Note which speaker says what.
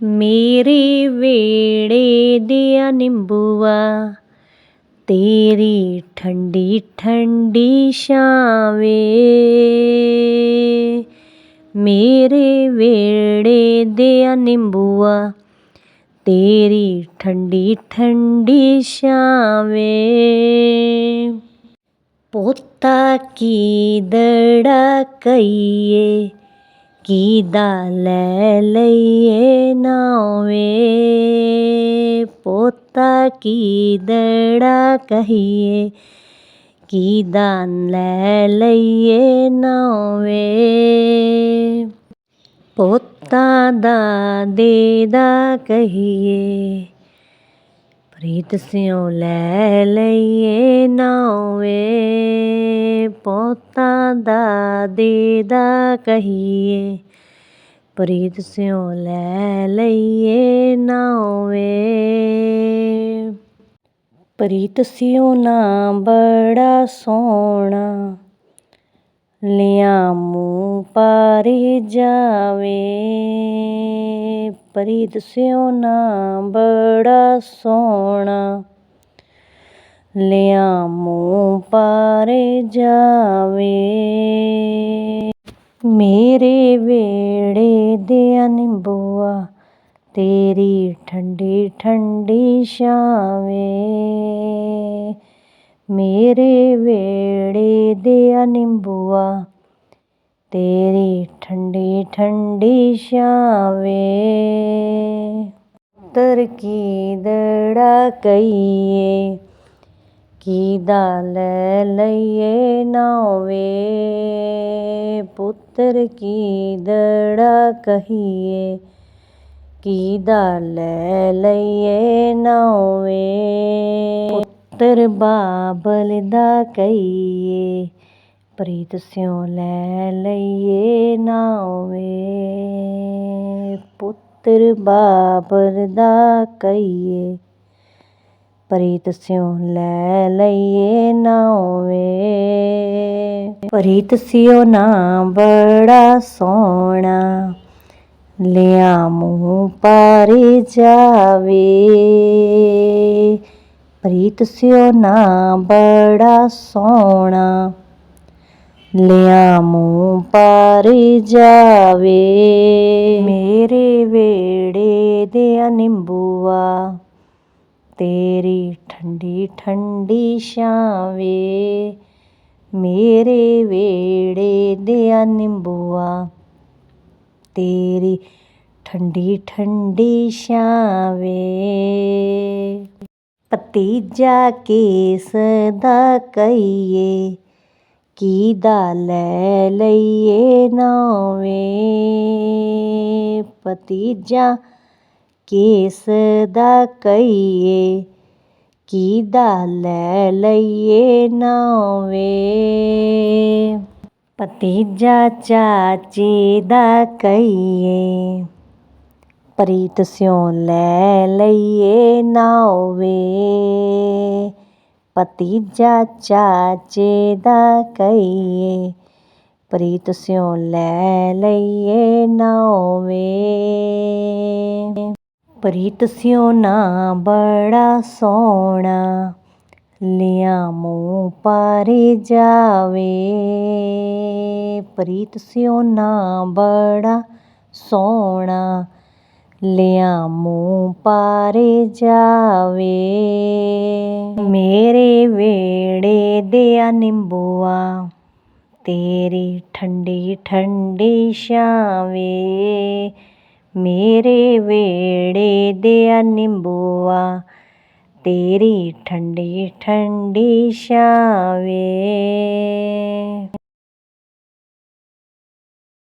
Speaker 1: ਮੇਰੇ ਵੇੜੇ ਦਿਆ ਨਿੰਬੂਆ, ਤੇਰੀ ਠੰਡੀ ਠੰਡੀ ਛਾਂ ਵੇ ਮੇਰੇ ਵੇੜੇ ਦਿਆ ਨਿੰਬੂਆ, ਤੇਰੀ ਠੰਡੀ ਠੰਡੀ ਛਾਂ ਵੇ ਪੋਤਾ ਕੀ ਦੜਾ ਕਈਏ ਕੀਦਾ ਲੈ ਲਈਏ ਨਾਵੇ ਪੋਤਾ ਕੀ ਦੜਾ ਕਹੀਏ? ਕੀਦਾ ਲੈ ਲਈਏ ਨਾਵੇ ਪੋਤਾ ਦਾ ਦੇ ਦਾ ਕਹੀਏ। ਪ੍ਰੀਤ ਸਿਉ ਲੈ ਲਈਏ ਨਾਵੇ ਪੋਤਾ ਦਾ ਦੇ ਦਾ ਕਹੀਏ। ਪ੍ਰੀਤ ਸਿਉ ਲੈ ਲਈਏ ਨਾਵੇ ਪ੍ਰੀਤ ਸਿਉ ਨਾ ਬੜਾ ਸੋਹਣਾ, ਲਿਆਮੂ ਪਾਰੀ ਜਾਵੇ। ਪ੍ਰੀਤ ਸਿਉ ਨਾ ਬੜਾ ਸੋਹਣਾ। ਲਿਆਮੂ ਪਾਰੇ ਜਾਵੇ। ਮੇਰੇ ਵੇੜੇ ਦਿਆ ਨਿੰਬੂਆ, ਤੇਰੀ ਠੰਡੀ ਠੰਡੀ ਛਾਵੇਂ। ਮੇਰੇ ਵੇੜੇ ਦਿਆ ਨਿੰਬੂਆ ਤੇਰੀ ਠੰਡੀ ਠੰਡੀ ਛਾਵੇਂ। ਪੁੱਤਰ ਕੀ ਦੜਾ ਕਈਏ ਕੀਦਾ ਲੈ ਲਈਏ ਨਾਵੇ? ਪੁੱਤਰ ਕੀ ਦੜਾ ਕਹੀਏ? ਕੀਦਾ ਲੈ ਲਈਏ ਨਾਵੇ? ਪੁੱਤਰ ਬਾਬਲ ਦਾ ਕਹੀਏ। ਪ੍ਰੀਤ ਸਿਉ ਲੈ ਲਈਏ ਨਾਵੇ ਪੁੱਤਰ ਬਾਬਰ ਦਾ ਕਹੀਏ, ਪ੍ਰੀਤ ਸਿਉ ਲੈ ਲਈਏ ਨਾਵੇ ਪ੍ਰੀਤ ਸਿਉ ਨਾ ਬੜਾ ਸੋਹਣਾ ਮੂੰਹ ਪਾਰੀ ਜਾਵੇ। ਪ੍ਰੀਤ ਸਿਉ ਨਾ ਬੜਾ ਸੋਹਣਾ ਲਿਆਮੂ ਪਾਰੀ ਜਾਵੇ। ਮੇਰੇ ਵੇੜੇ ਦਿਆ ਨਿੰਬੂਆ, ਤੇਰੀ ਠੰਡੀ ਠੰਡੀ ਛਾਂ ਮੇਰੇ ਵੇੜੇ ਦਿਆ ਨਿੰਬੂਆ, ਤੇਰੀ ਠੰਡੀ ਠੰਡੀ ਛਾਂ ਵੇ ਭਤੀਜਾ ਕੇਸ ਦਾ ਕਹੀਏ ਕੀਦਾ ਲੈ ਲਈਏ ਨਾਵੇ ਭਤੀਜਾ? ਕੇਸ ਦਾ ਕਹੀਏ ਕੀਦਾ ਲੈ ਲਈਏ ਨਾਵੇ? ਭਤੀਜਾ ਚਾਚੀ ਦਾ ਕਹੀਏ, ਪ੍ਰੀਤ ਸਿਉ ਲੈ ਲਈਏ ਨਾਵੇ। ਭਤੀਜਾ ਚਾਚੇ ਦਾ ਕਹੀਏ, ਪ੍ਰੀਤ ਸਿਉ ਲੈ ਲਈਏ ਨਾਵੇ ਪ੍ਰੀਤ ਸਿਉ ਨਾ ਬੜਾ ਸੋਹਣਾ ਲਿਆਮੂ ਪਾਰੇ ਜਾਵੇ। ਪ੍ਰੀਤ ਸਿਉ ਨਾ ਬੜਾ ਸੋਹਣਾ ਲਿਆਮੂ ਪਾਰੇ ਜਾਵੇ। ਮੇਰੇ ਵੇੜੇ ਦਿਆ ਨਿੰਬੂਆ, ਤੇਰੀ ਠੰਡੀ ਠੰਡੀ ਛਾਂ ਮੇਰੇ ਵੇੜੇ ਦਿਆ ਨਿੰਬੂਆ, ਤੇਰੀ ਠੰਡੀ ਠੰਡੀ ਛਾਂ